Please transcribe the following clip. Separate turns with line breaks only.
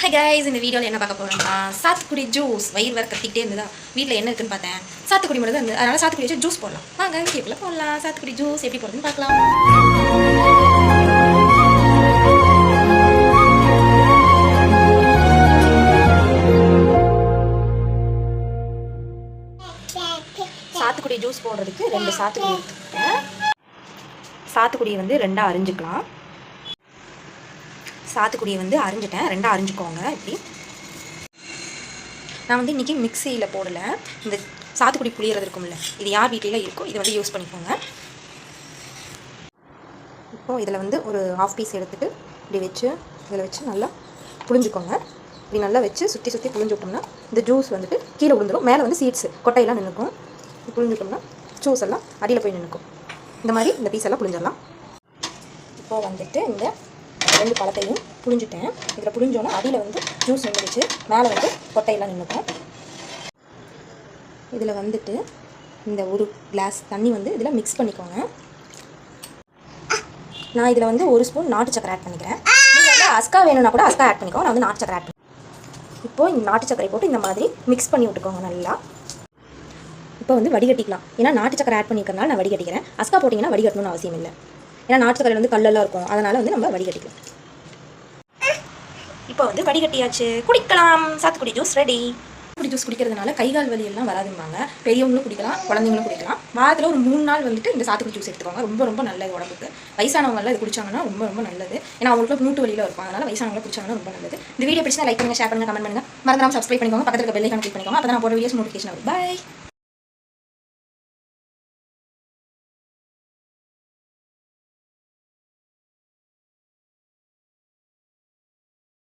Hi guys இந்த வீடியோவில் என்ன பார்க்க போகிறோம்னா சாத்துக்குடி ஜூஸ் வயிறு வர கத்திக்கிட்டே இருந்ததா? வீட்டில் என்ன இருக்குன்னு பார்த்தேன்? சாத்துக்குடி மட்டும் தான் இருந்தது. அதனால் சாத்துக்குடி வச்சு ஜூஸ் போடலாம். வாங்க கேப்பில் போடலாம். சாத்துக்குடி ஜூஸ் எப்படி போடுறதுன்னு பார்க்கலாம். சாத்துக்குடி ஜூஸ் போடுறதுக்கு ரெண்டு சாத்துக்குடி சாத்துக்குடியை வந்து ரெண்டாக அரிஞ்சுக்கலாம். சாத்துக்குடியை வந்து அரிஞ்சிட்டேன். ரெண்டாக அரிஞ்சிக்கோங்க இப்படி. நான் வந்து இன்றைக்கி மிக்சியில் போடலை. இந்த சாத்துக்குடி புளியறது இருக்கும்ல இது யார் வீட்டில இருக்கோ இதை வந்து யூஸ் பண்ணிக்கோங்க. இப்போது இதில் வந்து ஒரு ஹாஃப் பீஸ் எடுத்துகிட்டு இப்படி வச்சு இதில் வச்சு நல்லா புளிஞ்சுக்கோங்க இப்படி நல்லா வச்சு சுற்றி சுற்றி புளிஞ்சு விட்டோம்னா இந்த ஜூஸ் வந்துட்டு கீழே விழுந்துடும் மேலே வந்து சீட்ஸு கொட்டையெல்லாம் நின்றுக்கும் புளிஞ்சுட்டோம்னா ஜூஸ் எல்லாம் அடியில் போய் நின்றுக்கும் இந்த மாதிரி இந்த பீஸ் எல்லாம் புளிஞ்சிடலாம் இப்போது வந்துட்டு இந்த ரெண்டு பழத்தையும் புளிஞ்சுட்டேன் இதில் புழிஞ்சோன்னா அடியில் வந்து ஜூஸ் நின்றுச்சு மேலே வந்து கொட்டையெல்லாம் நின்றுக்கும் இதில் வந்துட்டு இந்த ஒரு கிளாஸ் தண்ணி வந்து இதில் மிக்ஸ் பண்ணிக்கோங்க. நான் இதில் வந்து ஒரு ஸ்பூன் நாட்டு சக்கரை ஆட் பண்ணிக்கிறேன். நீங்கள் வந்து அஸ்கா வேணும்னா கூட அஸ்கா ஆட் பண்ணிக்கோ நான் வந்து நாட்டு சக்கரை ஆட் பண்ணி. இப்போது இந்த நாட்டு சக்கரை போட்டு இந்த மாதிரி மிக்ஸ் பண்ணி விட்டுக்கோங்க நல்லா. இப்போ வந்து வடிகட்டிக்கலாம். ஏன்னா நாட்டு சக்கரை ஆட் பண்ணிக்கிறனால நான் வடிகட்டிக்கிறேன். அஸ்கா போட்டிங்கன்னா வடிகட்டணும்னு அவசியம் இல்லை. ஏன்னா நாட்டு வந்து கல்லெல்லாம் இருக்கும். அதனால் வந்து நம்ம வடிகட்டிக்கலாம் இப்போ வந்து வடிகட்டியாச்சு குடிக்கலாம். சாத்துக்குடி ஜூஸ் ரெடி சாத்துக்குடி ஜூஸ் குடிக்கிறதுனால கை கால் வலி எல்லாம் வராதும்பாங்க. பெரியவங்களும் குடிக்கலாம் குழந்தைங்களும் குடிக்கலாம். வாரத்தில் ஒரு மூணு நாள் வந்துட்டு இந்த சாத்துக்குடி ஜூஸ் எடுத்துக்கோங்க. ரொம்ப ரொம்ப நல்லது உடம்புக்கு. வயசானவங்களாம் இது குடிச்சாங்கன்னா ரொம்ப ரொம்ப நல்லது. ஏன்னா அவங்களுக்கு மூட்டு வழியில் இருப்பாங்க அதனால் வயசானவங்க குடிச்சாங்கன்னா ரொம்ப நல்லது. இந்த வீடியோ பிடிச்சா லைக் பண்ணுங்க ஷேர் பண்ணுங்க கமெண்ட் பண்ணுங்க. மறந்துடாம சப்ஸ்கிரைப் பண்ணிக்கோங்க. பக்கத்தில் பெல்லைக்கான கிளிக் பண்ணிக்கோங்க. அப்போ நான் போகிற வீடியோஸ் நோட்டிஃபிகேஷன் வரும். பை